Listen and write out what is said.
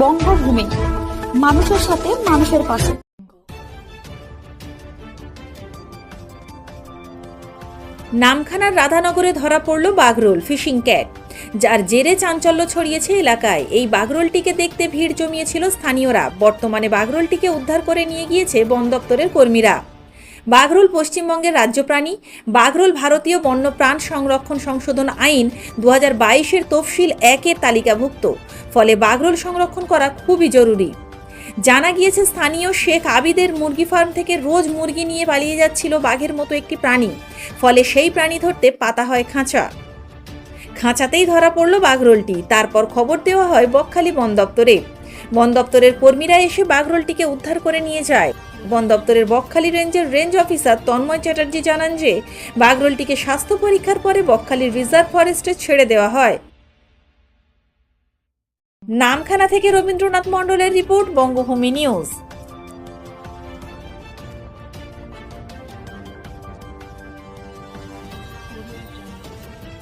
বঙ্গভূমি, মানুষের সাথে মানুষের পাশে। নামখানার রাধানগরে ধরা পড়ল বাগরোল ফিশিং ক্যাট, যার জেরে চাঞ্চল্য ছড়িয়েছে এলাকায়। এই বাগরোলটিকে দেখতে ভিড় জমিয়েছিল স্থানীয়রা। বর্তমানে বাগরোলটিকে উদ্ধার করে নিয়ে গিয়েছে বন দপ্তরের কর্মীরা। বাঘরোল পশ্চিমবঙ্গের রাজ্য প্রাণী বাঘরোল ভারতীয় বন্যপ্রাণ সংরক্ষণ সংশোধন আইন দু হাজার বাইশের তফসিল একের তালিকাভুক্ত, ফলে বাঘরোল সংরক্ষণ করা খুবই জরুরি। জানা গিয়েছে স্থানীয় শেখ আবিদের মুরগি ফার্ম থেকে রোজ মুরগি নিয়ে পালিয়ে যাচ্ছিল বাঘের মতো একটি প্রাণী, ফলে সেই প্রাণী ধরতে পাতা হয় খাঁচা। খাঁচাতেই ধরা পড়ল বাঘরোলটি তারপর খবর দেওয়া হয় বকখালি বন দপ্তরে। বন দপ্তরের কর্মীরা এসে বাঘরোলটিকে উদ্ধার করে নিয়ে যায়। বন দপ্তরের বকখালি রেঞ্জের রেঞ্জ অফিসার তন্ময় চ্যাটার্জি জানান যে, বাঘরোলটিকে স্বাস্থ্য পরীক্ষার পরে বকখালির রিজার্ভ ফরেস্টে ছেড়ে দেওয়া হয়। নামখানা থেকে রবীন্দ্রনাথ মণ্ডলের রিপোর্ট, বঙ্গভূমি নিউজ।